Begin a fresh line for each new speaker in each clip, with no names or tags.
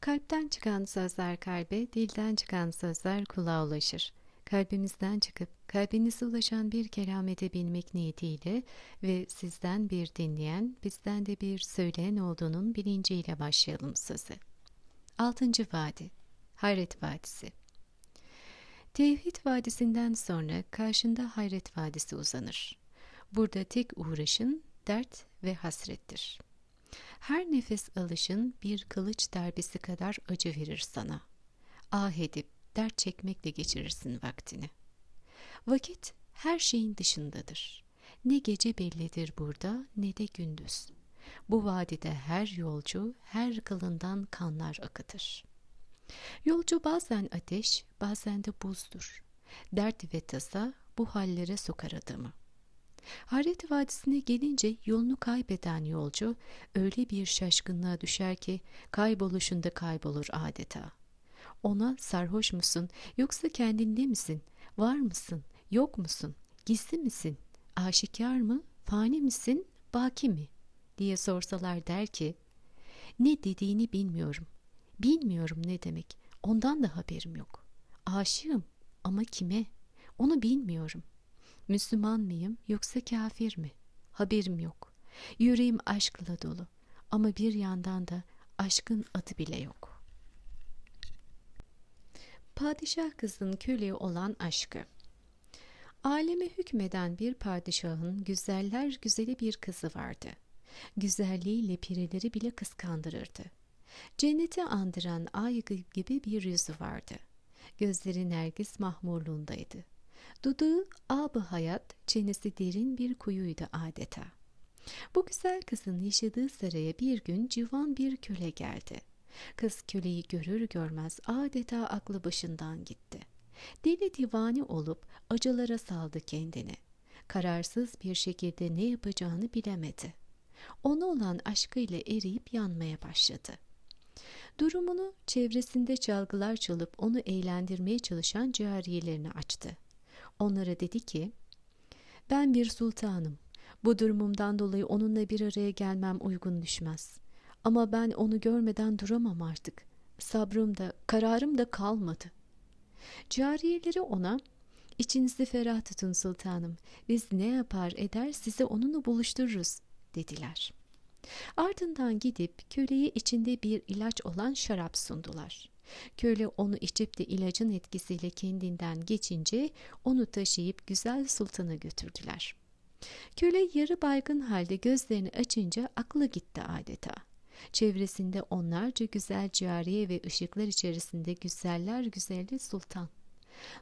Kalpten çıkan sözler kalbe, dilden çıkan sözler kulağa ulaşır. Kalbimizden çıkıp kalbinize ulaşan bir kelam edebilmek niyetiyle ve sizden bir dinleyen, bizden de bir söyleyen olduğunun bilinciyle başlayalım sözü. Altıncı Vadi Hayret Vadisi Tevhid Vadisi'nden sonra karşında Hayret Vadisi uzanır. Burada tek uğraşın dert ve hasrettir. Her nefes alışın bir kılıç darbesi kadar acı verir sana. Ah edip dert çekmekle geçirirsin vaktini. Vakit her şeyin dışındadır. Ne gece bellidir burada ne de gündüz. Bu vadide her yolcu her kılından kanlar akıtır. Yolcu bazen ateş, bazen de buzdur. Dert ve tasa bu hallere sokar adamı. Hayret Vadisi'ne gelince yolunu kaybeden yolcu öyle bir şaşkınlığa düşer ki kayboluşunda kaybolur adeta. Ona sarhoş musun yoksa kendinde misin, var mısın, yok musun, gizli misin, aşikar mı, fani misin, baki mi diye sorsalar der ki ne dediğini bilmiyorum. Bilmiyorum ne demek. Ondan da haberim yok. Aşığım ama kime? Onu bilmiyorum.'' Müslüman mıyım yoksa kafir mi? Haberim yok. Yüreğim aşkla dolu ama bir yandan da aşkın adı bile yok. Padişah kızın köleği olan aşkı Aleme hükmeden bir padişahın güzeller güzeli bir kızı vardı. Güzelliğiyle pireleri bile kıskandırırdı. Cenneti andıran ay gibi bir yüzü vardı. Gözleri nergis mahmurluğundaydı Dudağı abı hayat, çenesi derin bir kuyuydu adeta. Bu güzel kızın yaşadığı saraya bir gün civan bir köle geldi. Kız köleyi görür görmez adeta aklı başından gitti. Deli divani olup acılara saldı kendini. Kararsız bir şekilde ne yapacağını bilemedi. Ona olan aşkıyla eriyip yanmaya başladı. Durumunu çevresinde çalgılar çalıp onu eğlendirmeye çalışan cariyelerini açtı. Onlara dedi ki, ben bir sultanım. Bu durumumdan dolayı onunla bir araya gelmem uygun düşmez. Ama ben onu görmeden duramam artık. Sabrım da, kararım da kalmadı. Cariyeleri ona, içinizi ferah tutun sultanım. Biz ne yapar eder size onunla buluştururuz, dediler. Ardından gidip köleyi içinde bir ilaç olan şarap sundular. Köle onu içip de ilacın etkisiyle kendinden geçince onu taşıyıp güzel sultana götürdüler. Köle yarı baygın halde gözlerini açınca aklı gitti adeta. Çevresinde onlarca güzel cariye ve ışıklar içerisinde güzeller güzeli sultan.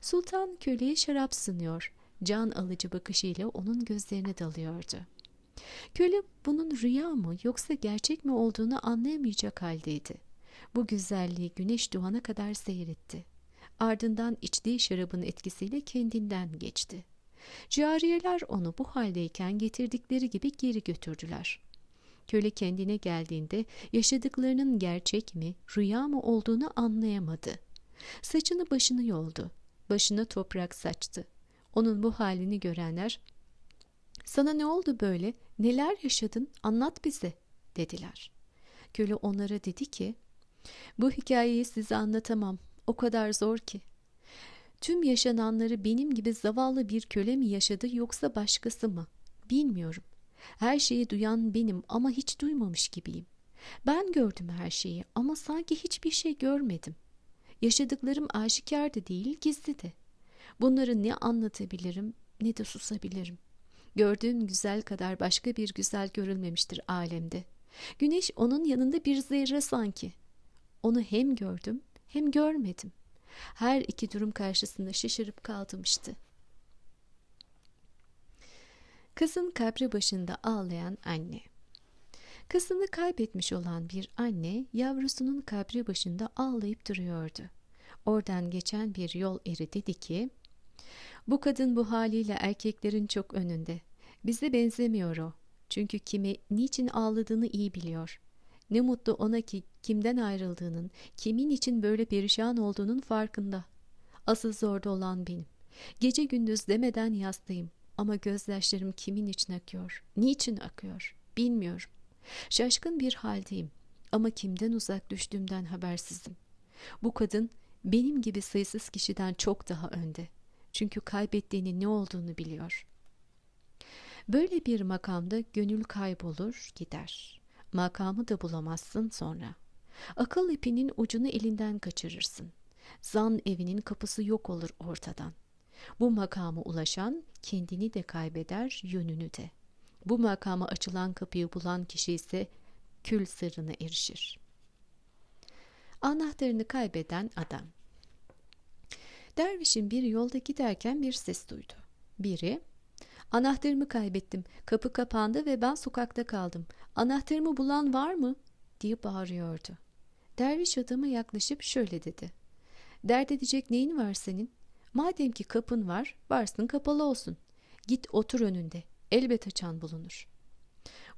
Sultan köleye şarap sunuyor, can alıcı bakışıyla onun gözlerine dalıyordu. Köle bunun rüya mı yoksa gerçek mi olduğunu anlayamayacak haldeydi. Bu güzelliği güneş doğana kadar seyretti. Ardından içtiği şarabın etkisiyle kendinden geçti. Cariyeler onu bu haldeyken getirdikleri gibi geri götürdüler. Köle kendine geldiğinde yaşadıklarının gerçek mi, rüya mı olduğunu anlayamadı. Saçını başını yoldu. Başına toprak saçtı. Onun bu halini görenler, ''Sana ne oldu böyle, neler yaşadın, anlat bize.'' dediler. Köle onlara dedi ki, bu hikayeyi size anlatamam. O kadar zor ki. Tüm yaşananları benim gibi zavallı bir köle mi yaşadı yoksa başkası mı? Bilmiyorum. Her şeyi duyan benim ama hiç duymamış gibiyim. Ben gördüm her şeyi ama sanki hiçbir şey görmedim. Yaşadıklarım aşikar da değil, gizli de. Bunları ne anlatabilirim ne de susabilirim. Gördüğüm güzel kadar başka bir güzel görülmemiştir alemde. Güneş onun yanında bir zerre sanki. Onu hem gördüm hem görmedim. Her iki durum karşısında şaşırıp kaldım işte. Kızın kabri başında ağlayan anne. Kızını kaybetmiş olan bir anne yavrusunun kabri başında ağlayıp duruyordu. Oradan geçen bir yol eri dedi ki, bu kadın bu haliyle erkeklerin çok önünde. Bize benzemiyor o. Çünkü kimi niçin ağladığını iyi biliyor. Ne mutlu ona ki kimden ayrıldığının, kimin için böyle perişan olduğunun farkında. Asıl zorda olan benim. Gece gündüz demeden yastayım ama gözyaşlarım kimin için akıyor, niçin akıyor bilmiyorum. Şaşkın bir haldeyim. Ama kimden uzak düştüğümden habersizim. Bu kadın benim gibi sayısız kişiden çok daha önde. Çünkü kaybettiğinin ne olduğunu biliyor. Böyle bir makamda gönül kaybolur gider. Makamı da bulamazsın sonra. Akıl ipinin ucunu elinden kaçırırsın. Zan evinin kapısı yok olur ortadan. Bu makama ulaşan kendini de kaybeder, yönünü de. Bu makama açılan kapıyı bulan kişi ise kül sırrına erişir. Anahtarını kaybeden adam. Dervişin bir yolda giderken bir ses duydu. Biri, anahtarımı kaybettim, kapı kapandı ve ben sokakta kaldım. Anahtarımı bulan var mı? diye bağırıyordu. Derviş adama yaklaşıp şöyle dedi. Dert edecek neyin var senin? Madem ki kapın var, varsın kapalı olsun. Git otur önünde, elbet açan bulunur.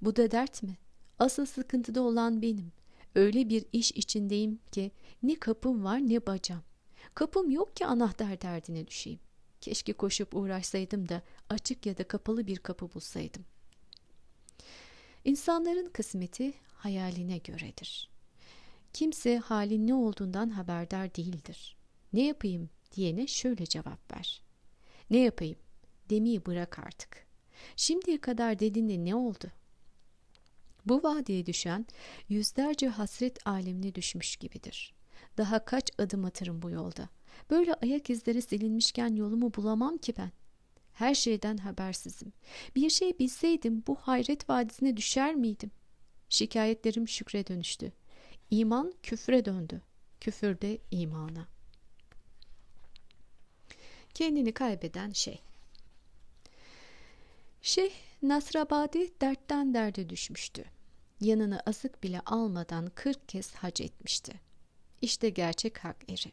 Bu da dert mi? Asıl sıkıntıda olan benim. Öyle bir iş içindeyim ki ne kapım var ne bacam. Kapım yok ki anahtar derdine düşeyim. Keşke koşup uğraşsaydım da açık ya da kapalı bir kapı bulsaydım. İnsanların kısmeti hayaline göredir. Kimse halin ne olduğundan haberdar değildir. Ne yapayım diyene şöyle cevap ver. Ne yapayım? Demeyi bırak artık. Şimdiye kadar dediğinde ne oldu? Bu vadiye düşen yüzlerce hasret alemine düşmüş gibidir. Daha kaç adım atarım bu yolda. Böyle ayak izleri silinmişken yolumu bulamam ki ben. Her şeyden habersizim. Bir şey bilseydim bu hayret vadisine düşer miydim? Şikayetlerim şükre dönüştü. İman küfre döndü. Küfür de imana. Kendini kaybeden şey. Şeyh Nasrabadi dertten derde düşmüştü. Yanına azık bile almadan kırk kez hac etmişti. İşte gerçek hak eri.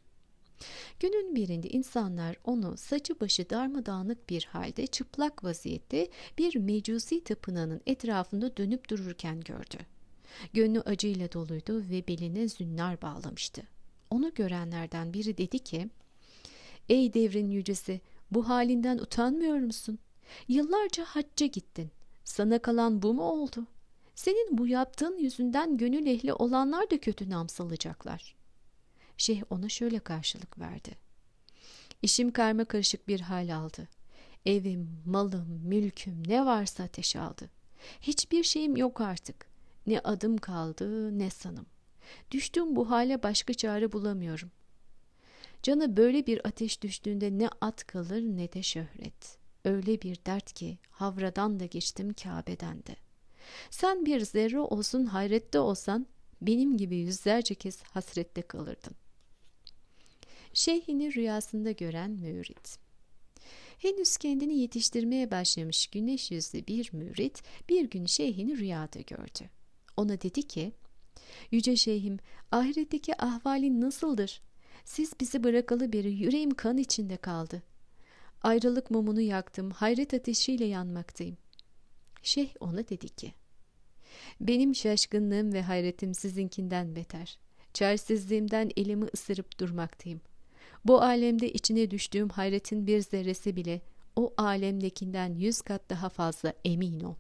Günün birinde insanlar onu saçı başı darmadağınık bir halde çıplak vaziyette bir mecusi tapınağının etrafında dönüp dururken gördü. Gönlü acıyla doluydu ve beline zünnar bağlamıştı. Onu görenlerden biri dedi ki, Ey devrin yücesi, bu halinden utanmıyor musun? Yıllarca hacca gittin. Sana kalan bu mu oldu? Senin bu yaptığın yüzünden gönül ehli olanlar da kötü nam salacaklar. Şeyh ona şöyle karşılık verdi. İşim karma karışık bir hal aldı. Evim, malım, mülküm ne varsa ateş aldı. Hiçbir şeyim yok artık. Ne adım kaldı ne sanım. Düştüğüm bu hale başka çare bulamıyorum. Cana böyle bir ateş düştüğünde ne at kalır ne de şöhret. Öyle bir dert ki havradan da geçtim Kabe'den de. Sen bir zerre olsun hayrette olsan benim gibi yüzlerce kez hasrette kalırdın. Şeyhini rüyasında gören mürit. Henüz kendini yetiştirmeye başlamış güneş yüzlü bir mürit bir gün şeyhini rüyada gördü. Ona dedi ki, Yüce Şeyhim, ahiretteki ahvalin nasıldır? Siz bizi bırakalı beri yüreğim kan içinde kaldı. Ayrılık mumunu yaktım, hayret ateşiyle yanmaktayım. Şeyh ona dedi ki, Benim şaşkınlığım ve hayretim sizinkinden beter. Çaresizliğimden elimi ısırıp durmaktayım. Bu alemde içine düştüğüm hayretin bir zerresi bile o alemdekinden yüz kat daha fazla emin ol.